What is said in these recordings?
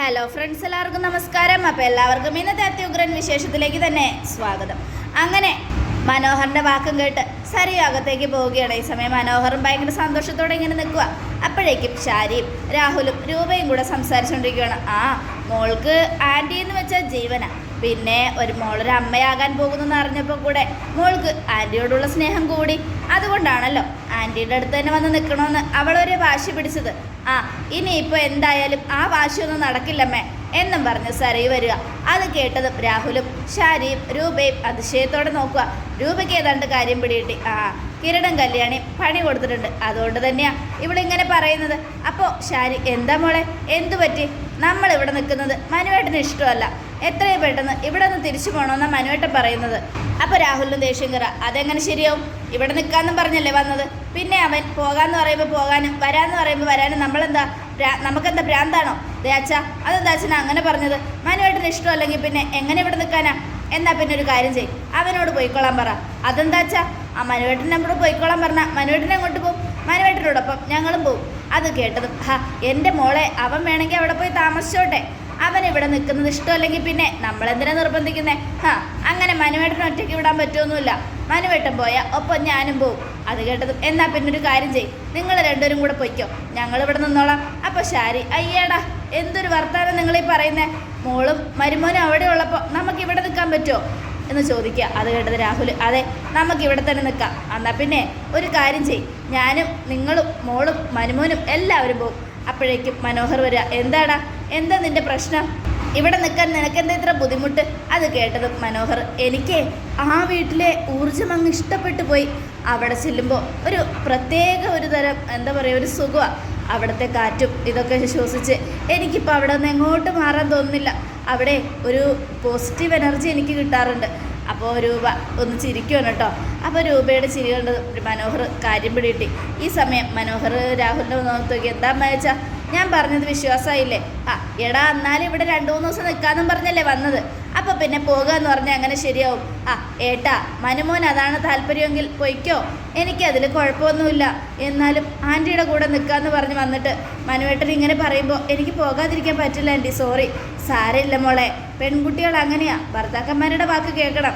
Hello friends എല്ലാവർക്കും നമസ്കാരം. അപ്പോൾ എല്ലാവർക്കും ഇന്നത്തെ അത്യുഗ്രൻ വിശേഷത്തിലേക്ക് തന്നെ സ്വാഗതം. അങ്ങനെ മനോഹറിന്റെ വാക്കും കേട്ട് സരി അകത്തേക്ക് പോവുകയാണ്. ഈ സമയം മനോഹറും ഭയങ്കര സന്തോഷത്തോടെ ഇങ്ങനെ നിൽക്കുക. അപ്പോഴേക്കും ശാരിയും രാഹുലും രൂപയും കൂടെ സംസാരിച്ചുകൊണ്ടിരിക്കുകയാണ് ആ മോൾക്ക് ആന്റി എന്ന് വെച്ചാൽ ജീവന. പിന്നെ ഒരു മോളൊരു അമ്മയാകാൻ പോകുന്നെന്ന് അറിഞ്ഞപ്പോൾ കൂടെ മോൾക്ക് ആന്റിയോടുള്ള സ്നേഹം കൂടി. അതുകൊണ്ടാണല്ലോ ആന്റിയുടെ അടുത്ത് തന്നെ വന്ന് നിൽക്കണമെന്ന് അവളൊരു വാശി പിടിച്ചത്. ആ ഇനിയിപ്പോൾ എന്തായാലും ആ വാശിയൊന്നും നടക്കില്ലമ്മേ എന്നും പറഞ്ഞ് സരയു വരിക. അത് കേട്ടതും രാഹുലും ഷാരിയും രൂപയും അതിശയത്തോടെ നോക്കുക. രൂപയ്ക്ക് ഏതാണ്ട് കാര്യം പിടികിട്ടി. ആ കിരണം കല്യാണി പണി കൊടുത്തിട്ടുണ്ട്. അതുകൊണ്ട് തന്നെയാണ് ഇവളിങ്ങനെ പറയുന്നത്. അപ്പോൾ ഷാരി എന്താ മോളെ? എന്തു പറ്റി? നമ്മളിവിടെ നിൽക്കുന്നത് മനുവേട്ടന് ഇഷ്ടമല്ല. എത്രയും പെട്ടെന്ന് ഇവിടെ നിന്ന് തിരിച്ചു പോകണമെന്നാണ് മനുവേട്ടൻ പറയുന്നത്. അപ്പോൾ രാഹുലിനും ദേഷ്യം കയറ. അതെങ്ങനെ ശരിയാവും? ഇവിടെ നിൽക്കാമെന്നും പറഞ്ഞല്ലേ വന്നത്? പിന്നെ അവൻ പോകാന്ന് പറയുമ്പോൾ പോകാനും വരാന്ന് പറയുമ്പോൾ വരാനും നമ്മളെന്താ നമുക്കെന്താ ഭ്രാന്താണോ? ദേ അച്ഛാ അതെന്താ അച്ഛനാ അങ്ങനെ പറഞ്ഞത്? മനുവേട്ടന് ഇഷ്ടമല്ലെങ്കിൽ പിന്നെ എങ്ങനെ ഇവിടെ നിൽക്കാനാ എന്നാ പിന്നെ ഒരു കാര്യം ചെയ്യും. അവനോട് പോയിക്കോളാൻ പറ. അതെന്താ അച്ഛാ? ആ മനുവേട്ടൻ നമ്മളോട് പോയിക്കോളാൻ പറഞ്ഞാൽ മനുവേട്ടനെ അങ്ങോട്ട് പോകും മനുവേട്ടനോടൊപ്പം ഞങ്ങളും പോകും അത് കേട്ടതും ഹാ എന്റെ മോളെ അവൻ വേണമെങ്കിൽ അവിടെ പോയി താമസിച്ചോട്ടെ. അവൻ ഇവിടെ നിൽക്കുന്നത് ഇഷ്ടമല്ലെങ്കിൽ പിന്നെ നമ്മളെന്തിനാ നിർബന്ധിക്കുന്നത് ഹാ അങ്ങനെ മനുവേട്ടൻ ഒറ്റയ്ക്ക് വിടാൻ പറ്റുമൊന്നുമില്ല. മനുവേട്ടൻ പോയാൽ ഒപ്പം ഞാനും പോവും. അത് കേട്ടതും എന്നാ പിന്നെ ഒരു കാര്യം ചെയ്യും. നിങ്ങൾ രണ്ടുപേരും കൂടെ പൊയ്ക്കോ. ഞങ്ങൾ ഇവിടെ നിന്നോളാം. അപ്പോൾ ശാരി അയ്യേടാ എന്തൊരു വർത്താനം നിങ്ങളീ പറയുന്നത് മോളും മരുമോനും അവിടെ ഉള്ളപ്പോൾ നമുക്ക് ഇവിടെ നിൽക്കാൻ പറ്റുമോ? എന്ന് ചോദിക്കുക. അത് കേട്ടത് രാഹുൽ അതെ നമുക്ക് ഇവിടെ തന്നെ നിൽക്കാം. എന്നാൽ പിന്നെ ഒരു കാര്യം ചെയ്യും. ഞാനും നിങ്ങളും മോളും മനുമോനും എല്ലാവരും പോകും അപ്പോഴേക്കും മനോഹർ വരിക. എന്താടാ? എന്താ നിന്റെ പ്രശ്നം? ഇവിടെ നിൽക്കാൻ നിനക്കെന്താ ഇത്ര ബുദ്ധിമുട്ട്? അത് കേട്ടത് മനോഹർ. എനിക്ക് ആ വീട്ടിലെ ഊർജം അങ്ങ് ഇഷ്ടപ്പെട്ടു പോയി. അവിടെ ചെല്ലുമ്പോൾ ഒരു പ്രത്യേക ഒരു തരം എന്താ പറയുക ഒരു സുഖമാണ് അവിടുത്തെ കാറ്റും ഇതൊക്കെ ശ്വസിച്ച് എനിക്കിപ്പോൾ അവിടെ നിന്ന് എങ്ങോട്ട് മാറാൻ തോന്നുന്നില്ല. അവിടെ ഒരു പോസിറ്റീവ് എനർജി എനിക്ക് കിട്ടാറുണ്ട്. അപ്പോൾ രൂപ ഒന്ന് ചിരിക്കുകയാണ് കേട്ടോ. അപ്പോൾ രൂപയുടെ ചിരി കണ്ട് മനോഹർ കാര്യം പിടികിട്ടി. ഈ സമയം മനോഹർ രാഹുലിന്റെ നോക്കി എന്താ അമ്മയച്ച ഞാൻ പറഞ്ഞത് വിശ്വാസമായില്ലേ? ആ എടാ എന്നാലും ഇവിടെ രണ്ട് മൂന്ന് ദിവസം നിൽക്കാന്നും പറഞ്ഞല്ലേ വന്നത്. അപ്പോൾ പിന്നെ പോകുക എന്ന് പറഞ്ഞാൽ അങ്ങനെ ശരിയാവും. ആ ഏട്ടാ മനുമോൻ അതാണ് താല്പര്യമെങ്കിൽ പൊയ്ക്കോ. എനിക്കതിൽ കുഴപ്പമൊന്നുമില്ല. എന്നാലും ആന്റിയുടെ കൂടെ നിൽക്കാന്ന് പറഞ്ഞ് വന്നിട്ട് മനുവേട്ടൻ ഇങ്ങനെ പറയുമ്പോൾ എനിക്ക് പോകാതിരിക്കാൻ പറ്റില്ല ആന്റി സോറി സാരമില്ല മോളെ. പെൺകുട്ടികൾ അങ്ങനെയാ. ഭർത്താക്കന്മാരുടെ വാക്ക് കേൾക്കണം.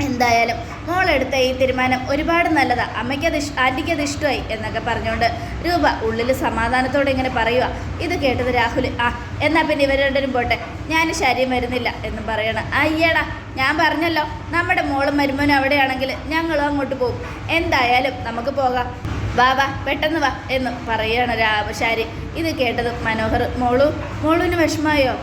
എന്തായാലും മോളെടുത്ത ഈ തീരുമാനം ഒരുപാട് നല്ലതാണ് അമ്മയ്ക്ക് അത് ആന്റിക്ക് അത് ഇഷ്ടമായി എന്നൊക്കെ പറഞ്ഞുകൊണ്ട് രൂപ ഉള്ളിൽ സമാധാനത്തോടെ ഇങ്ങനെ പറയുക ഇത് കേട്ടത് രാഹുൽ ആ എന്നാൽ പിന്നെ ഇവർ രണ്ടുപേരും പോട്ടെ. ഞാൻ ശരീരം വരുന്നില്ല എന്ന് പറയണം. അയ്യടാ ഞാൻ പറഞ്ഞല്ലോ. നമ്മുടെ മോളും മരുമോനും അവിടെയാണെങ്കിൽ ഞങ്ങളും അങ്ങോട്ട് പോകും. എന്തായാലും നമുക്ക് പോകാം. വാ വാ പെട്ടെന്ന് വാ എന്ന് പറയുകയാണ് രാശാരി ഇത് കേട്ടത് മനോഹർ. മോളു മോളുവിന് വിഷമമായോ?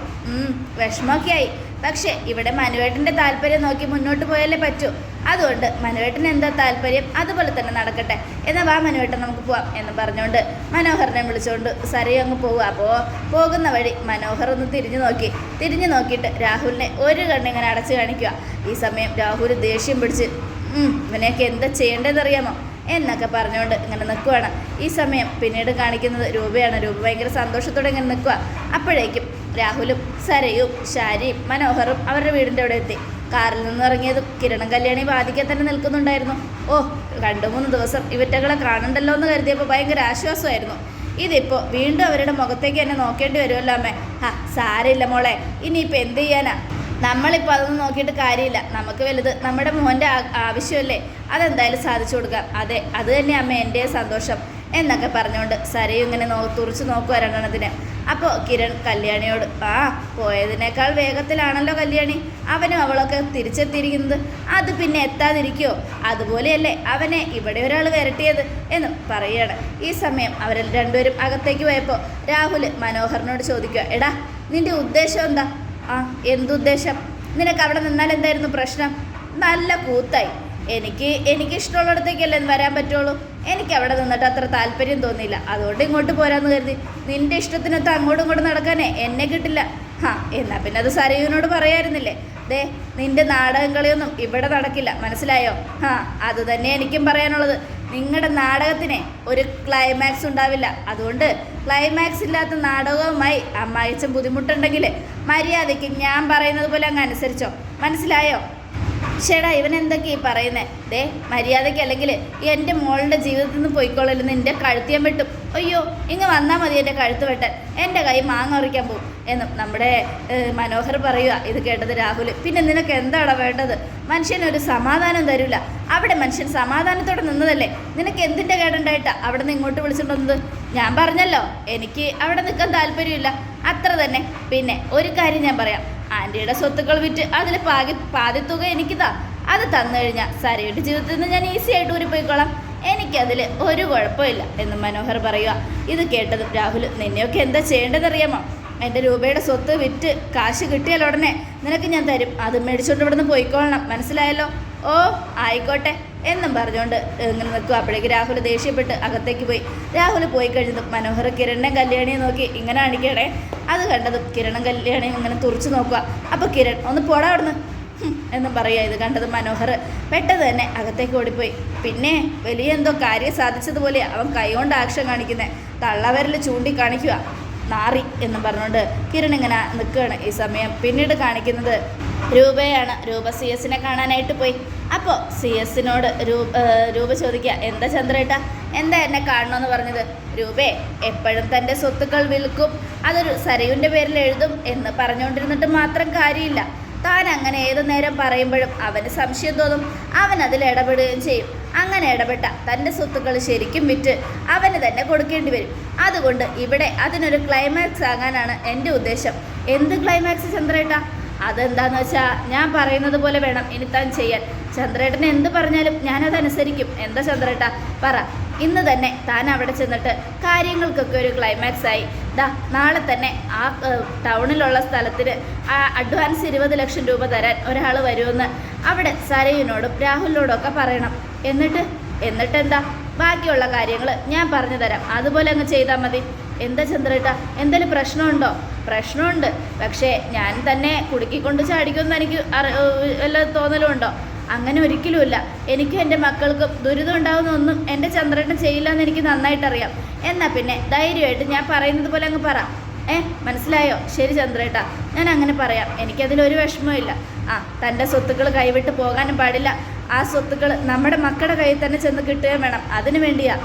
വിഷമമൊക്കെ ആയി പക്ഷേ ഇവിടെ മനുവേട്ടന്റെ താല്പര്യം നോക്കി മുന്നോട്ട് പോയാലേ പറ്റൂ. അതുകൊണ്ട് മനുവേട്ടൻ എന്താ താല്പര്യം? അതുപോലെ തന്നെ നടക്കട്ടെ. എന്നാൽ വാ മനുവേട്ടൻ നമുക്ക് പോവാം എന്ന് പറഞ്ഞുകൊണ്ട് മനോഹരനെ വിളിച്ചുകൊണ്ട് സരി അങ്ങ് പോവുക. അപ്പോൾ പോകുന്ന വഴി മനോഹർ ഒന്ന് തിരിഞ്ഞു നോക്കി. തിരിഞ്ഞു നോക്കിയിട്ട് രാഹുലിനെ ഒരു കണ്ണിങ്ങനെ അടച്ചു കാണിക്കുക. ഈ സമയം രാഹുൽ ദേഷ്യം പിടിച്ച് "ഉം, ഇവനെയൊക്കെ എന്താ ചെയ്യേണ്ടതെന്നറിയാമോ? എന്നൊക്കെ പറഞ്ഞുകൊണ്ട് ഇങ്ങനെ നിൽക്കുവാണ്. ഈ സമയം പിന്നീട് കാണിക്കുന്നത് രൂപയാണ്. രൂപ ഭയങ്കര സന്തോഷത്തോടെ ഇങ്ങനെ നിൽക്കുക അപ്പോഴേക്കും രാഹുലും സരയും ഷാരിയും മനോഹറും അവരുടെ വീടിന്റെ അവിടെ എത്തി. കാറിൽ നിന്ന് ഇറങ്ങിയതും കിരണം കല്യാണി വാദിക്കാൻ തന്നെ നിൽക്കുന്നുണ്ടായിരുന്നു. ഓ രണ്ടു മൂന്ന് ദിവസം ഇവറ്റകളെ കാണണ്ടല്ലോ എന്ന് കരുതിയപ്പോൾ ഭയങ്കര ആശ്വാസമായിരുന്നു. ഇതിപ്പോൾ വീണ്ടും അവരുടെ മുഖത്തേക്ക് എന്നെ നോക്കേണ്ടി വരുമല്ലോ അമ്മേ. ആ സാരമില്ല മോളെ ഇനിയിപ്പോൾ എന്ത് ചെയ്യാനാ? നമ്മളിപ്പോൾ അതൊന്നും നോക്കിയിട്ട് കാര്യമില്ല. നമുക്ക് വലുത് നമ്മുടെ മോന്റെ ആവശ്യമല്ലേ? അതെന്തായാലും സാധിച്ചു കൊടുക്കാം. അതെ അത് തന്നെ അമ്മ എന്റെ സന്തോഷം. എന്നൊക്കെ പറഞ്ഞുകൊണ്ട് സരയും ഇങ്ങനെ നോ തുറച്ച് നോക്കുക അപ്പോൾ കിരൺ കല്യാണിയോട് ആ പോയതിനേക്കാൾ വേഗത്തിലാണല്ലോ കല്യാണി. അവനും അവളൊക്കെ തിരിച്ചെത്തിയിരിക്കുന്നത്. അത് പിന്നെ എത്താതിരിക്കുമോ അതുപോലെയല്ലേ അവനെ ഇവിടെ ഒരാൾ വരട്ടിയത് എന്ന് പറയുകയാണ് ഈ സമയം അവരിൽ രണ്ടുപേരും അകത്തേക്ക് പോയപ്പോൾ രാഹുൽ മനോഹറിനോട് ചോദിക്കുക എടാ നിന്റെ ഉദ്ദേശം എന്താ? ആ എന്തുദ്ദേശം? നിനക്ക് അവിടെ നിന്നാൽ എന്തായിരുന്നു പ്രശ്നം? നല്ല കൂത്തായി. എനിക്ക് എനിക്ക് ഇഷ്ടമുള്ളിടത്തേക്കല്ലേ വരാൻ പറ്റുള്ളൂ? എനിക്ക് അവിടെ നിന്നിട്ട് അത്ര താല്പര്യം തോന്നിയില്ല. അതുകൊണ്ട് ഇങ്ങോട്ട് പോരാന്ന് കരുതി. നിന്റെ ഇഷ്ടത്തിനൊത്ത് അങ്ങോട്ടും ഇങ്ങോട്ടും നടക്കാനേ എന്നെ കിട്ടില്ല. ഹാ എന്നാ പിന്നെ അത് സരയുവിനോട് പറയായിരുന്നില്ലേ? ദേ നിന്റെ നാടകം കളിയൊന്നും ഇവിടെ നടക്കില്ല. മനസ്സിലായോ? ഹാ അത് തന്നെ എനിക്കും പറയാനുള്ളത്. നിങ്ങളുടെ നാടകത്തിന് ഒരു ക്ലൈമാക്സ് ഉണ്ടാവില്ല. അതുകൊണ്ട് ക്ലൈമാക്സ് ഇല്ലാത്ത നാടകവുമായി അമ്മായിച്ചൻ ബുദ്ധിമുട്ടുണ്ടെങ്കിൽ മര്യാദയ്ക്ക് ഞാൻ പറയുന്നത് പോലെ അങ്ങ് അനുസരിച്ചോ. മനസ്സിലായോ? ചേടാ ഇവൻ എന്തൊക്കെയാ ഈ പറയുന്നേ? ദേ മര്യാദയ്ക്ക് അല്ലെങ്കിൽ എന്റെ മോളുടെ ജീവിതത്തിൽ നിന്ന് പോയിക്കോളല്ലോ എന്റെ കഴുത്തിയാൻ വെട്ടും. അയ്യോ ഇങ്ങ് വന്നാൽ മതി എന്റെ കഴുത്ത് വെട്ടാൻ. എന്റെ കൈ മാങ്ങ ഉറിക്കാൻ പോകും എന്നും നമ്മുടെ മനോഹർ പറയുക ഇത് കേട്ടത് രാഹുൽ പിന്നെ നിനക്ക് എന്താണ് വേണ്ടത്? മനുഷ്യനൊരു സമാധാനം തരില്ല അവിടെ മനുഷ്യൻ സമാധാനത്തോടെ നിന്നതല്ലേ? നിനക്ക് എന്തിന്റെ കേടുണ്ടായിട്ടാ അവിടെ നിന്ന് ഇങ്ങോട്ട് വിളിച്ചിട്ടുണ്ടെന്നത് ഞാൻ പറഞ്ഞല്ലോ എനിക്ക് അവിടെ നിൽക്കാൻ താല്പര്യമില്ല. അത്ര തന്നെ. പിന്നെ ഒരു കാര്യം ഞാൻ പറയാം. ആന്റിയുടെ സ്വത്തുക്കൾ വിറ്റ് അതിൽ പാകി പാതി തുക എനിക്കിതാ. അത് തന്നു കഴിഞ്ഞാൽ സരയുടെ ജീവിതത്തിൽ നിന്ന് ഞാൻ ഈസി ആയിട്ട് ഊരിപ്പോയിക്കോളാം. എനിക്കതിൽ ഒരു കുഴപ്പമില്ല എന്ന് മനോഹർ പറയുക. ഇത് കേട്ടത് രാഹുൽ നിന്നെയൊക്കെ എന്താ ചെയ്യേണ്ടതെന്നറിയാമോ? എന്റെ രൂപയുടെ സ്വത്ത് വിറ്റ് കാശ് കിട്ടിയാൽ ഉടനെ നിനക്ക് ഞാൻ തരും. അത് മേടിച്ചുകൊണ്ട് ഇവിടുന്ന് പോയിക്കോളണം. മനസ്സിലായല്ലോ? ഓ ആയിക്കോട്ടെ. എന്നും പറഞ്ഞുകൊണ്ട് ഇങ്ങനെ നിൽക്കും അപ്പോഴേക്ക് രാഹുൽ ദേഷ്യപ്പെട്ട് അകത്തേക്ക് പോയി. രാഹുൽ പോയി കഴിഞ്ഞതും മനോഹർ കിരണിനെ കല്യാണിയെ നോക്കി ഇങ്ങനെ അണിക്കണേ. അത് കണ്ടതും കിരണം കല്യാണിയും ഇങ്ങനെ തുറച്ചു നോക്കുക. അപ്പോൾ കിരൺ ഒന്ന് പോടാ അവിടുന്ന്. എന്നും പറയുക. ഇത് കണ്ടത് മനോഹർ. പെട്ടെന്ന് തന്നെ അകത്തേക്ക് ഓടിപ്പോയി. പിന്നെ വലിയ എന്തോ കാര്യം സാധിച്ചതുപോലെ അവൻ കൈകൊണ്ട് ആക്ഷൻ കാണിക്കുന്നത് തള്ളവരിൽ ചൂണ്ടിക്കാണിക്കുക. നാറി എന്നും പറഞ്ഞുകൊണ്ട് കിരൺ ഇങ്ങനെ നിൽക്കുകയാണ് ഈ സമയം. പിന്നീട് കാണിക്കുന്നത് രൂപയാണ്. രൂപ സി എസിനെ കാണാനായിട്ട് പോയി. അപ്പോൾ സി എസിനോട് രൂപ രൂപ ചോദിക്കുക എന്താ ചന്ദ്രേട്ട? എന്താ എന്നെ കാണണമെന്ന് പറഞ്ഞത്? രൂപേ എപ്പോഴും തന്റെ സ്വത്തുക്കൾ വിൽക്കും. അതൊരു സരയുന്റെ പേരിൽ എഴുതും എന്ന് പറഞ്ഞുകൊണ്ടിരുന്നിട്ട് മാത്രം കാര്യമില്ല. താൻ അങ്ങനെ ഏതു നേരം പറയുമ്പോഴും അവന് സംശയം തോന്നും. അവൻ അതിൽ ഇടപെടുകയും ചെയ്യും. അങ്ങനെ ഇടപെട്ട തന്റെ സ്വത്തുക്കൾ ശരിക്കും വിറ്റ് അവന് തന്നെ കൊടുക്കേണ്ടി വരും. അതുകൊണ്ട് ഇവിടെ അതിനൊരു ക്ലൈമാക്സ് ആകാനാണ് എന്റെ ഉദ്ദേശം. എന്ത് ക്ലൈമാക്സ് ചന്ദ്രേട്ട? അതെന്താന്ന് വെച്ചാൽ ഞാൻ പറയുന്നത് പോലെ വേണം ഇനി താൻ ചെയ്യാൻ. ചന്ദ്രേട്ടന് എന്ത് പറഞ്ഞാലും ഞാനതനുസരിക്കും എന്താ ചന്ദ്രേട്ട? പറ. ഇന്ന് തന്നെ താൻ അവിടെ ചെന്നിട്ട് കാര്യങ്ങൾക്കൊക്കെ ഒരു ക്ലൈമാക്സ് ആയി. ദാ നാളെ തന്നെ ആ ടൗണിലുള്ള സ്ഥലത്തിന് ആ അഡ്വാൻസ് ഇരുപത് ലക്ഷം രൂപ തരാൻ ഒരാൾ വരുമെന്ന് അവിടെ സരയുനോടും രാഹുലിനോടും ഒക്കെ പറയണം. എന്നിട്ട്? എന്നിട്ടെന്താ? ബാക്കിയുള്ള കാര്യങ്ങൾ ഞാൻ പറഞ്ഞു തരാം. അതുപോലെ അങ്ങ് ചെയ്താൽ മതി. എന്താ ചന്ദ്രേട്ട? എന്തെങ്കിലും പ്രശ്നമുണ്ടോ? പ്രശ്നമുണ്ട്. പക്ഷേ ഞാൻ തന്നെ കുടുക്കിക്കൊണ്ട് ചാടിക്കുമെന്ന് എനിക്ക് വല്ല തോന്നലും ഉണ്ടോ? അങ്ങനെ ഒരിക്കലുമില്ല. എനിക്കും എന്റെ മക്കൾക്കും ദുരിതം ഉണ്ടാകുന്ന ഒന്നും എന്റെ ചന്ദ്രേട്ടൻ ചെയ്യില്ല എന്ന് എനിക്ക് നന്നായിട്ടറിയാം. എന്നാൽ പിന്നെ ധൈര്യമായിട്ട് ഞാൻ പറയുന്നത് പോലെ അങ്ങ് പറ. ഏ മനസ്സിലായോ? ശരി ചന്ദ്രേട്ടാ ഞാൻ അങ്ങനെ പറയാം. എനിക്കതിലൊരു വിഷമമില്ല ആ തന്റെ സ്വത്തുക്കൾ കൈവിട്ട് പോകാനും പാടില്ല. ആ സ്വത്തുക്കൾ നമ്മുടെ മക്കളുടെ കയ്യിൽ തന്നെ ചെന്ന് കിട്ടുകയും വേണം. അതിനു വേണ്ടിയാ.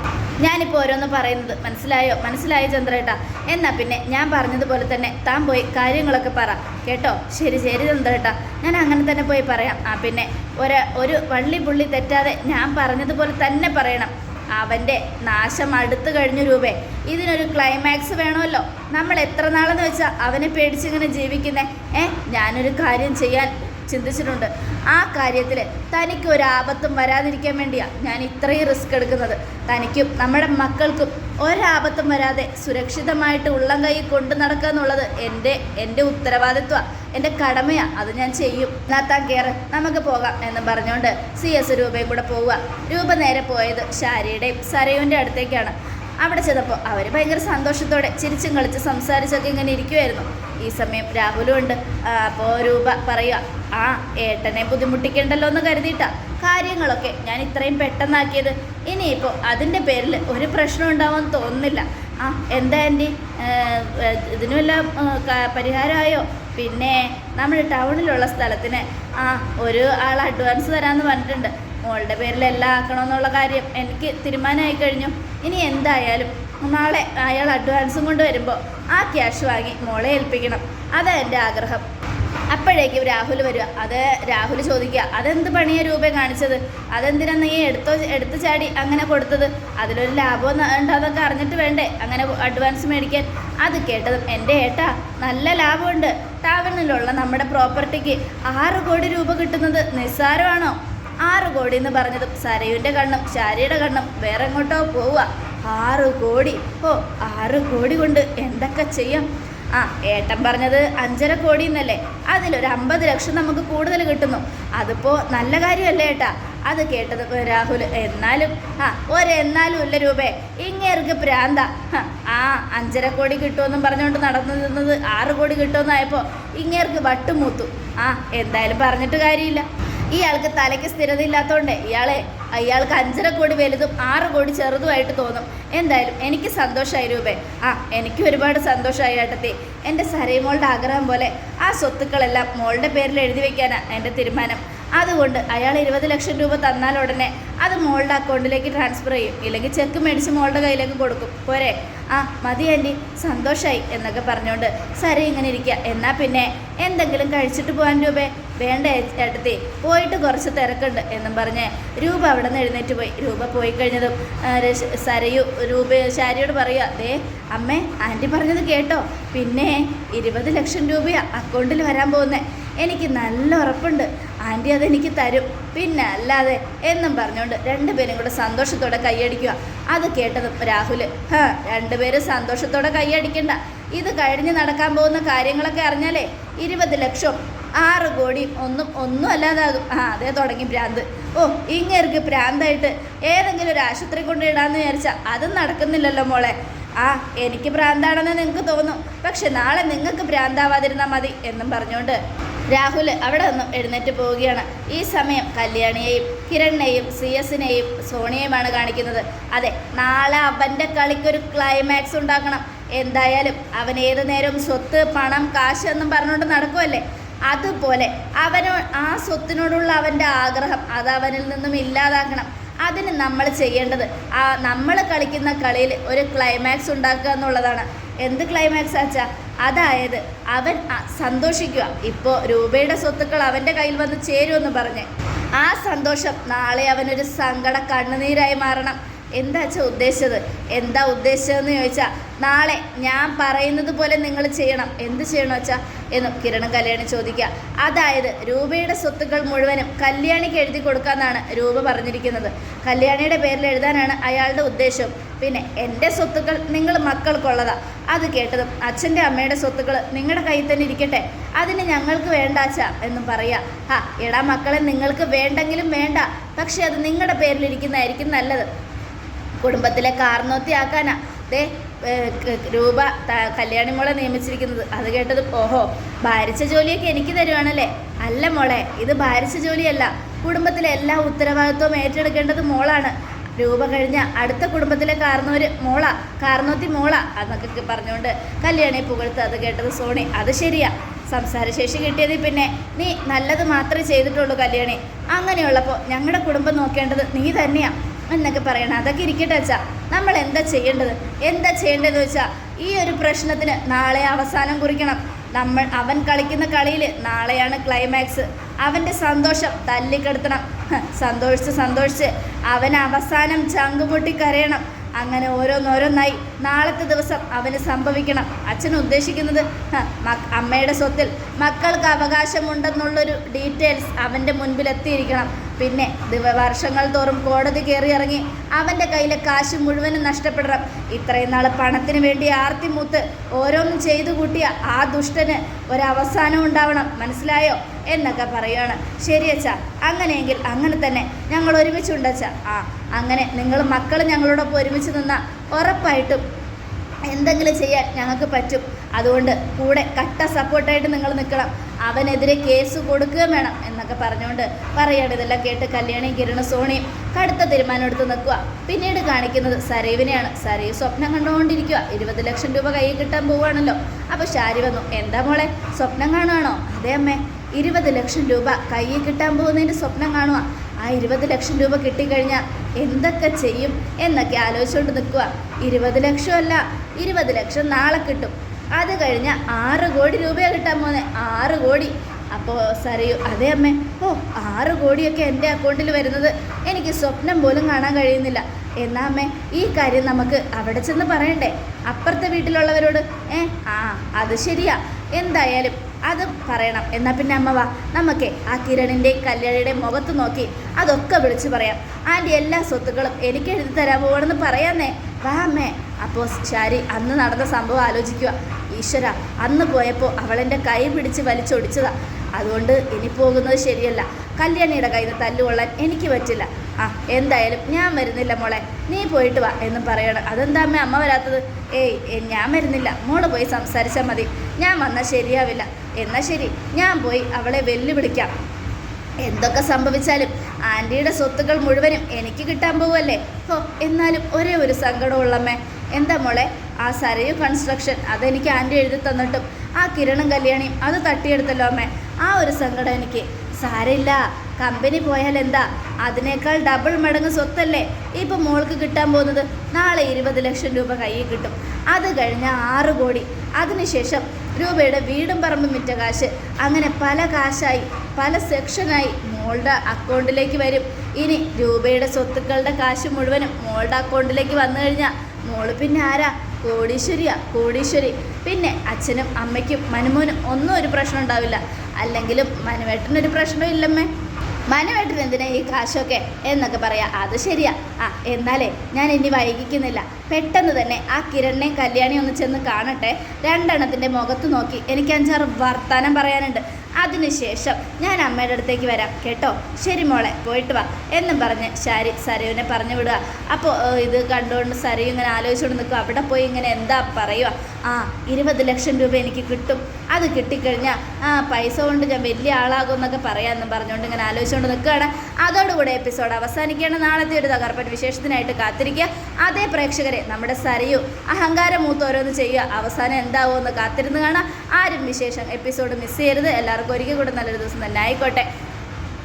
ഞാനിപ്പോൾ ഓരോന്ന് പറയുന്നത്. മനസ്സിലായോ? മനസ്സിലായോ ചന്ദ്രേട്ടാ? എന്നാൽ പിന്നെ ഞാൻ പറഞ്ഞതുപോലെ തന്നെ താൻ പോയി കാര്യങ്ങളൊക്കെ പറ. കേട്ടോ? ശരി ശരി ചന്ദ്രേട്ടാ. ഞാൻ അങ്ങനെ തന്നെ പോയി പറയാം. ആ പിന്നെ ഒരു ഒരു വള്ളി പുള്ളി തെറ്റാതെ ഞാൻ പറഞ്ഞതുപോലെ തന്നെ പറയണം. അവന്റെ നാശം അടുത്തു കഴിഞ്ഞു രൂപേ. ഇതിനൊരു ക്ലൈമാക്സ് വേണമല്ലോ. നമ്മൾ എത്ര നാളെന്ന് വെച്ചാൽ അവനെ പേടിച്ചിങ്ങനെ ജീവിക്കുന്നേ? ഏ? ഞാനൊരു കാര്യം ചെയ്യാൻ ചിന്തിച്ചിട്ടുണ്ട്. ആ കാര്യത്തിൽ തനിക്ക് ഒരു ആപത്തും വരാതിരിക്കാൻ വേണ്ടിയാണ് ഞാൻ ഇത്രയും റിസ്ക് എടുക്കുന്നത്. തനിക്കും നമ്മുടെ മക്കൾക്കും ഒരാപത്തും വരാതെ സുരക്ഷിതമായിട്ട് ഉള്ളം കൈ കൊണ്ടു നടക്കുക എന്നുള്ളത് എന്റെ എന്റെ ഉത്തരവാദിത്വമാണ് എന്റെ കടമയാണ് അത് ഞാൻ ചെയ്യും. നാത്താൻ കയറ് നമുക്ക് പോകാം എന്ന് പറഞ്ഞുകൊണ്ട് സി എസ് രൂപയും കൂടെ പോവുക. രൂപ നേരെ പോയത് ഷാരിയുടെയും സരയുവിന്റെ അടുത്തേക്കാണ്. അവിടെ ചെന്നപ്പോൾ അവർ ഭയങ്കര സന്തോഷത്തോടെ ചിരിച്ചും കളിച്ച് സംസാരിച്ചൊക്കെ ഇങ്ങനെ ഇരിക്കുമായിരുന്നു ഈ സമയം രാഹുലും ഉണ്ട്. അപ്പോൾ രൂപ പറയുക ആ ഏട്ടനെ ബുദ്ധിമുട്ടിക്കണ്ടല്ലോ എന്ന് കരുതിയിട്ടാ. കാര്യങ്ങളൊക്കെ ഞാൻ ഇത്രയും പെട്ടെന്നാക്കിയത്. ഇനിയിപ്പോൾ അതിന്റെ പേരിൽ ഒരു പ്രശ്നം ഉണ്ടാവാൻ തോന്നുന്നില്ല. ആ എന്താ ആന്റി ഇതിനുമെല്ലാം പരിഹാരമായോ? പിന്നെ നമ്മുടെ ടൗണിലുള്ള സ്ഥലത്തിന് ആ ഒരു ആൾ അഡ്വാൻസ് തരാമെന്ന് പറഞ്ഞിട്ടുണ്ട്. മോളുടെ പേരിൽ എല്ലാം ആക്കണമെന്നുള്ള കാര്യം എനിക്ക് തീരുമാനമായി കഴിഞ്ഞു. ഇനി എന്തായാലും നാളെ അയാൾ അഡ്വാൻസും കൊണ്ട് വരുമ്പോൾ ആ ക്യാഷ് വാങ്ങി മോളെ ഏൽപ്പിക്കണം. അതാ എന്റെ ആഗ്രഹം. അപ്പോഴേക്കും രാഹുൽ വരിക. അത് രാഹുൽ ചോദിക്കുക അതെന്ത് പണിയ രൂപ കാണിച്ചത്? അതെന്തിനാ നീ എടുത്തോ എടുത്തു ചാടി അങ്ങനെ കൊടുത്തത്? അതിലൊരു ലാഭം ഉണ്ടാകുന്നൊക്കെ അറിഞ്ഞിട്ട് വേണ്ടേ? അങ്ങനെ അഡ്വാൻസ് മേടിക്കാൻ. അത് കേട്ടതും എന്റെ ഏട്ടാ നല്ല ലാഭമുണ്ട്. ടാവണിലുള്ള നമ്മുടെ പ്രോപ്പർട്ടിക്ക് ആറ് കോടി രൂപ കിട്ടുന്നത് നിസ്സാരമാണോ? ആറ് കോടി എന്ന് പറഞ്ഞതും സരയുന്റെ കണ്ണും ശാരിയുടെ കണ്ണും വേറെ എങ്ങോട്ടോ പോവുക. ആറ് കോടി. ഓ ആറ് കോടി കൊണ്ട് എന്തൊക്കെ ചെയ്യാം? ആ ഏട്ടൻ പറഞ്ഞത് അഞ്ചര കോടി എന്നല്ലേ? അതിലൊരു അമ്പത് ലക്ഷം നമുക്ക് കൂടുതൽ കിട്ടുന്നു. അതിപ്പോൾ നല്ല കാര്യമല്ലേ ഏട്ടാ? അത് കേട്ടത് രാഹുൽ. എന്നാലും ആ ഒരെന്നാലും ഇല്ല രൂപേ. ഇങ്ങേർക്ക് പ്രാന്ത. ആ അഞ്ചര കോടി കിട്ടുമെന്നും പറഞ്ഞുകൊണ്ട് നടന്നു നിന്നത് ആറ് കോടി കിട്ടുമെന്നായപ്പോൾ ഇങ്ങേർക്ക് വട്ടുമൂത്തു. ആ എന്തായാലും പറഞ്ഞിട്ട് കാര്യമില്ല. ഇയാൾക്ക് തലയ്ക്ക് സ്ഥിരത ഇല്ലാത്തതുകൊണ്ട് ഇയാളെ ഇയാൾക്ക് അഞ്ചര കോടി വലുതും ആറ് കോടി ചെറുതുമായിട്ട് തോന്നും. എന്തായാലും എനിക്ക് സന്തോഷമായി രൂപേ. ആ എനിക്ക് ഒരുപാട് സന്തോഷമായി ഏട്ടത്തി. എന്റെ സരൈമോളുടെ ആഗ്രഹം പോലെ ആ സ്വത്തുക്കളെല്ലാം മോളുടെ പേരിൽ എഴുതി വയ്ക്കാനാണ് എന്റെ തീരുമാനം. അതുകൊണ്ട് അയാൾ ഇരുപത് ലക്ഷം രൂപ തന്നാൽ ഉടനെ അത് മോളുടെ അക്കൗണ്ടിലേക്ക് ട്രാൻസ്ഫർ ചെയ്യും. ഇല്ലെങ്കിൽ ചെക്ക് മേടിച്ച് മോളുടെ കയ്യിലേക്ക് കൊടുക്കും. പോരെ. ആ മതി ആന്റി. സന്തോഷമായി എന്നൊക്കെ പറഞ്ഞുകൊണ്ട് സരി ഇങ്ങനെ ഇരിക്കുക എന്നാൽ പിന്നെ എന്തെങ്കിലും കഴിച്ചിട്ട് പോകാൻ രൂപേ? വേണ്ട ചേട്ടത്തി പോയിട്ട് കുറച്ച് തിരക്കുണ്ട് എന്നും പറഞ്ഞ് രൂപ അവിടെ നിന്ന് എഴുന്നേറ്റ് പോയി. രൂപ പോയി കഴിഞ്ഞതും സരയു രൂപ ശാരിയോട് പറയുക അതേ അമ്മേ ആന്റി പറഞ്ഞത് കേട്ടോ. പിന്നെ ഇരുപത് ലക്ഷം രൂപയാണ് അക്കൗണ്ടിൽ വരാൻ പോകുന്നത് എനിക്ക് നല്ല ഉറപ്പുണ്ട്. ആന്റി അതെനിക്ക് തരും. പിന്നെ അല്ലാതെ എന്നും പറഞ്ഞുകൊണ്ട് രണ്ടുപേരും കൂടെ സന്തോഷത്തോടെ കൈയടിക്കുക അത് കേട്ടതും രാഹുൽ ഹാ രണ്ടുപേരും സന്തോഷത്തോടെ കൈയടിക്കണ്ട ഇത് കഴിഞ്ഞ് നടക്കാൻ പോകുന്ന കാര്യങ്ങളൊക്കെ അറിഞ്ഞാലേ ഇരുപത് ലക്ഷം. ആറ് കോടി ഒന്നും ഒന്നും അല്ലാതാകും. ആ അതേ തുടങ്ങി ഭ്രാന്ത്. ഓ ഇങ്ങേർക്ക് ഭ്രാന്തായിട്ട് ഏതെങ്കിലും ഒരു ആശുപത്രി കൊണ്ട് ഇടാന്ന് വിചാരിച്ചാൽ അതും നടക്കുന്നില്ലല്ലോ മോളെ. ആ എനിക്ക് ഭ്രാന്താണെന്ന് നിങ്ങൾക്ക് തോന്നും. പക്ഷെ നാളെ നിങ്ങൾക്ക് ഭ്രാന്താവാതിരുന്നാൽ മതി എന്നും പറഞ്ഞുകൊണ്ട് രാഹുൽ അവിടെ നിന്നും എഴുന്നേറ്റ് പോവുകയാണ്. ഈ സമയം കല്യാണിയെയും കിരണിനെയും സി എസിനെയും സോണിയെയുമാണ് കാണിക്കുന്നത്. അതെ നാളെ അവന്റെ കളിക്കൊരു ക്ലൈമാക്സ് ഉണ്ടാക്കണം. എന്തായാലും അവൻ ഏത് നേരവും സ്വത്ത് പണം കാശ് എന്നും പറഞ്ഞുകൊണ്ട് നടക്കുമല്ലേ അതുപോലെ അവനോ ആ സ്വത്തിനോടുള്ള അവന്റെ ആഗ്രഹം അത് അവനിൽ നിന്നും ഇല്ലാതാക്കണം. അതിന് നമ്മൾ ചെയ്യേണ്ടത് ആ നമ്മൾ കളിക്കുന്ന കളിയിൽ ഒരു ക്ലൈമാക്സ് ഉണ്ടാക്കുക എന്നുള്ളതാണ്. എന്ത് ക്ലൈമാക്സ് ആച്ചാ? അതായത് അവൻ സന്തോഷിക്കുക. ഇപ്പോൾ രൂപയുടെ സ്വത്തുക്കൾ അവന്റെ കയ്യിൽ വന്ന് ചേരുമെന്ന് പറഞ്ഞ്. ആ സന്തോഷം നാളെ അവനൊരു സങ്കട കണ്ണുനീരായി മാറണം. എന്താ വെച്ചാൽ ഉദ്ദേശിച്ചത്? എന്താ ഉദ്ദേശിച്ചതെന്ന് ചോദിച്ചാൽ നാളെ ഞാൻ പറയുന്നത് പോലെ നിങ്ങൾ ചെയ്യണം. എന്ത് ചെയ്യണം വെച്ചാൽ എന്ന് കിരണം കല്യാണി ചോദിക്കുക. അതായത് രൂപയുടെ സ്വത്തുക്കൾ മുഴുവനും കല്യാണിക്ക് എഴുതി കൊടുക്കാമെന്നാണ് രൂപ പറഞ്ഞിരിക്കുന്നത്. കല്യാണിയുടെ പേരിൽ എഴുതാനാണ് അയാളുടെ ഉദ്ദേശം. പിന്നെ എന്റെ സ്വത്തുക്കൾ നിങ്ങൾ മക്കൾക്കുള്ളതാ. അത് കേട്ടതും അച്ഛന്റെ അമ്മയുടെ സ്വത്തുക്കൾ നിങ്ങളുടെ കയ്യിൽ തന്നെ ഇരിക്കട്ടെ. അതിന് ഞങ്ങൾക്ക് വേണ്ട അച്ഛാ എന്നും പറയാ ഹാ എടാ മക്കളെ നിങ്ങൾക്ക് വേണ്ടെങ്കിലും വേണ്ട. പക്ഷേ അത് നിങ്ങളുടെ പേരിലിരിക്കുന്നതായിരിക്കും നല്ലത്. കുടുംബത്തിലെ കാർന്നോത്തിയാക്കാനാ ദേ രൂപ കല്യാണി മോളെ നിയമിച്ചിരിക്കുന്നത്. അത് കേട്ടത് ഓഹോ ഭാരിച്ച ജോലിയൊക്കെ എനിക്ക് തരുവാണല്ലേ? അല്ല മോളെ ഇത് ഭാരിച്ച ജോലിയല്ല. കുടുംബത്തിലെ എല്ലാ ഉത്തരവാദിത്വവും ഏറ്റെടുക്കേണ്ടത് മോളാണ്. രൂപ കഴിഞ്ഞ അടുത്ത കുടുംബത്തിലെ കാർന്നൂര് മോള കാർന്നോത്തി മോള എന്നൊക്കെ പറഞ്ഞുകൊണ്ട് കല്യാണി പുകഴ്ത്ത് അത് കേട്ടത് സോണി. അത് ശരിയാ. സംസാരശേഷി കിട്ടിയതിൽ പിന്നെ നീ നല്ലത് മാത്രമേ ചെയ്തിട്ടുള്ളൂ കല്യാണി. അങ്ങനെയുള്ളപ്പോൾ ഞങ്ങളുടെ കുടുംബം നോക്കേണ്ടത് നീ തന്നെയാ. എന്നൊക്കെ പറയണം. അതൊക്കെ ഇരിക്കട്ടെ അച്ഛാ. നമ്മൾ എന്താ ചെയ്യേണ്ടത്? എന്താ ചെയ്യേണ്ടതെന്ന് വെച്ചാൽ ഈ ഒരു പ്രശ്നത്തിന് നാളെ അവസാനം കുറിക്കണം. നമ്മൾ അവൻ കളിക്കുന്ന കളിയിൽ നാളെയാണ് ക്ലൈമാക്സ് അവന്റെ സന്തോഷം തല്ലിക്കെടുത്തണം. സന്തോഷിച്ച് സന്തോഷിച്ച് അവൻ അവസാനം ചങ്കുപൊട്ടി കരയണം. അങ്ങനെ ഓരോന്നോരോന്നായി നാളത്തെ ദിവസം അവന് സംഭവിക്കണം. അച്ഛൻ ഉദ്ദേശിക്കുന്നത് അമ്മയുടെ സ്വത്തിൽ മക്കൾക്ക് അവകാശമുണ്ടെന്നുള്ളൊരു ഡീറ്റെയിൽസ് അവന്റെ മുൻപിൽ എത്തിയിരിക്കണം പിന്നെ ദിവ വർഷങ്ങൾ തോറും കോടതി കയറി ഇറങ്ങി അവന്റെ കയ്യിലെ കാശ് മുഴുവനും നഷ്ടപ്പെടണം. ഇത്രയും നാൾ പണത്തിന് വേണ്ടി ആർത്തിമൂത്ത് ഓരോന്നും ചെയ്തു കൂട്ടിയ ആ ദുഷ്ടന് ഒരവസാനം ഉണ്ടാവണം. മനസ്സിലായോ? എന്നൊക്കെ പറയുകയാണ് ശരി അച്ഛാ അങ്ങനെയെങ്കിൽ അങ്ങനെ തന്നെ ഞങ്ങൾ ഒരുമിച്ചുണ്ട് അച്ഛാ. ആ അങ്ങനെ നിങ്ങൾ മക്കൾ ഞങ്ങളോടൊപ്പം ഒരുമിച്ച് നിന്നാൽ ഉറപ്പായിട്ടും എന്തെങ്കിലും ചെയ്യാൻ ഞങ്ങൾക്ക് പറ്റും. അതുകൊണ്ട് കൂടെ കട്ട സപ്പോർട്ടായിട്ട് നിങ്ങൾ നിൽക്കണം. അവനെതിരെ കേസ് കൊടുക്കുകയും വേണം എന്നൊക്കെ പറഞ്ഞുകൊണ്ട് പറയാണ്. ഇതെല്ലാം കേട്ട് കല്യാണി കിരണ സോണിയും കടുത്ത തീരുമാനം എടുത്ത് നിൽക്കുക. പിന്നീട് കാണിക്കുന്നത് സരീവിനെയാണ്. സരീവ് സ്വപ്നം കണ്ടുകൊണ്ടിരിക്കുക. ഇരുപത് ലക്ഷം രൂപ കയ്യിൽ കിട്ടാൻ പോവുകയാണല്ലോ. അപ്പോൾ ശാരി വന്നു എന്താ മോളെ സ്വപ്നം കാണുകയാണോ അതെ അമ്മേ ഇരുപത് ലക്ഷം രൂപ കയ്യിൽ കിട്ടാൻ പോകുന്നതിന്റെ സ്വപ്നം കാണുക ആ ഇരുപത് ലക്ഷം രൂപ കിട്ടിക്കഴിഞ്ഞാൽ എന്തൊക്കെ ചെയ്യും? എന്നൊക്കെ ആലോചിച്ചുകൊണ്ട് നിൽക്കുക. ഇരുപത് ലക്ഷമല്ല ഇരുപത് ലക്ഷം നാളെ കിട്ടും. അത് കഴിഞ്ഞ ആറ് കോടി രൂപയാണ് കിട്ടാൻ പോകുന്നത് ആറ് കോടി. അപ്പോൾ സറിയു അതേ അമ്മ. ഓ ആറ് കോടിയൊക്കെ എന്റെ അക്കൗണ്ടിൽ വരുന്നത്. എനിക്ക് സ്വപ്നം പോലും കാണാൻ കഴിയുന്നില്ല. എന്നാ അമ്മേ ഈ കാര്യം നമുക്ക് അവിടെ ചെന്ന് പറയണ്ടേ? അപ്പുറത്തെ വീട്ടിലുള്ളവരോട് ഏ ആ അത് ശരിയാ. എന്തായാലും അത് പറയണം. എന്നാൽ പിന്നെ അമ്മ വാ. നമുക്ക് ആ കിരണിന്റെ കല്യാണിയുടെയും മുഖത്ത് നോക്കി അതൊക്കെ വിളിച്ച് പറയാം. ആന്റെ എല്ലാ സ്വത്തുക്കളും എനിക്ക് എഴുതി തരാൻ പോകണമെന്ന് പറയാന്നേ. വാ അമ്മേ അപ്പോൾ ശാരി അന്ന് നടന്ന സംഭവം ആലോചിക്കുക. ഈശ്വര അന്ന് പോയപ്പോൾ അവളെന്റെ കൈ പിടിച്ച് വലിച്ചൊടിച്ചതാ. അതുകൊണ്ട് ഇനി പോകുന്നത് ശരിയല്ല. കല്യാണിയുടെ കയ്യിൽ നിന്ന് തല്ലുകൊള്ളാൻ എനിക്ക് പറ്റില്ല. ആ എന്തായാലും ഞാൻ വരുന്നില്ല മോളെ. നീ പോയിട്ട് വാ എന്ന് പറയണം. അതെന്താ അമ്മ അമ്മ വരാത്തത്? ഏയ് ഞാൻ വരുന്നില്ല. മോൾ പോയി സംസാരിച്ചാൽ മതി. ഞാൻ വന്നാൽ ശരിയാവില്ല. എന്നാൽ ശരി ഞാൻ പോയി അവളെ വെല്ലുവിളിക്കാം. എന്തൊക്കെ സംഭവിച്ചാലും ആന്റിയുടെ സ്വത്തുക്കൾ മുഴുവനും എനിക്ക് കിട്ടാൻ പോവല്ലേ ഹോ എന്നാലും ഒരേ ഒരു സങ്കടമുള്ളമ്മേ എന്താ മോളെ ആ സരയു കൺസ്ട്രക്ഷൻ അതെനിക്ക് ആന്റി എഴുതി തന്നിട്ടും ആ കിരണും കല്യാണിയും അത് തട്ടിയെടുത്തല്ലോ അമ്മേ. ആ ഒരു സങ്കടം എനിക്ക്. സാരമില്ല കമ്പനി പോയാൽ എന്താ? അതിനേക്കാൾ ഡബിൾ മടങ്ങ് സ്വത്തല്ലേ? ഇപ്പം മോൾക്ക് കിട്ടാൻ പോകുന്നത് നാളെ ഇരുപത് ലക്ഷം രൂപ കയ്യിൽ കിട്ടും. അത് കഴിഞ്ഞാൽ ആറ് കോടി. അതിനുശേഷം രൂപയുടെ വീടും പറമ്പും വിറ്റ കാശ്. അങ്ങനെ പല കാശായി പല സെക്ഷനായി മോളുടെ അക്കൗണ്ടിലേക്ക് വരും. ഇനി രൂപയുടെ സ്വത്തുക്കളുടെ കാശ് മുഴുവനും മോളുടെ അക്കൗണ്ടിലേക്ക് വന്നു കഴിഞ്ഞാൽ മോൾ പിന്നെ ആരാ? കോടീശ്വരിയാ കോടീശ്വരി. പിന്നെ അച്ഛനും അമ്മയ്ക്കും മനുമോനും ഒന്നും ഒരു പ്രശ്നം ഉണ്ടാവില്ല അല്ലെങ്കിലും മനുവേട്ടനൊരു പ്രശ്നവും ഇല്ലമ്മേ മനുവേട്ടൻ എന്തിനാ ഈ കാശൊക്കെ എന്നൊക്കെ പറയാം. അത് ശരിയാ. ആ എന്നാലേ ഞാൻ ഇനി വൈകിക്കുന്നില്ല. പെട്ടെന്ന് തന്നെ ആ കിരണിനെ കല്യാണി ഒന്ന് ചെന്ന് കാണട്ടെ. രണ്ടെണ്ണത്തിന്റെ മുഖത്ത് നോക്കി എനിക്ക് അഞ്ചാറ് വർത്തമാനം പറയാനുണ്ട്. അതിനുശേഷം ഞാൻ അമ്മയുടെ അടുത്തേക്ക് വരാം. കേട്ടോ? ശരി മോളെ പോയിട്ട് വാ. എന്നും പറഞ്ഞ് ശാരി സരയുവിനെ പറഞ്ഞു വിടുക. അപ്പോൾ ഇത് കണ്ടുകൊണ്ട് സരയു ഇങ്ങനെ ആലോചിച്ചുകൊണ്ട് നിൽക്കും അവിടെ പോയി ഇങ്ങനെ എന്താ പറയുക ആ ഇരുപത് ലക്ഷം രൂപ എനിക്ക് കിട്ടും. അത് കിട്ടിക്കഴിഞ്ഞാൽ ആ പൈസ കൊണ്ട് ഞാൻ വലിയ ആളാകും എന്നൊക്കെ പറയാമെന്നും പറഞ്ഞുകൊണ്ട് ഇങ്ങനെ ആലോചിച്ചുകൊണ്ട് നിൽക്കുകയാണ്. അതോടുകൂടെ എപ്പിസോഡ് അവസാനിക്കുകയാണ്. നാളത്തെ ഒരു തകർപ്പൻ വിശേഷത്തിനായിട്ട് കാത്തിരിക്കുക. അതേ പ്രേക്ഷകരെ നമ്മുടെ സരയു അഹങ്കാരം മൂത്തോരോന്ന് ചെയ്യുക അവസാനം എന്താവുമെന്ന് കാത്തിരുന്ന് കാണാം. ആരും വിശേഷം എപ്പിസോഡ് മിസ് ചെയ്യരുത്. എല്ലാവർക്കും ഒരിക്കൽ കൂടെ നല്ലൊരു ദിവസം തന്നെ ആയിക്കോട്ടെ.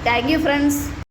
Thank you friends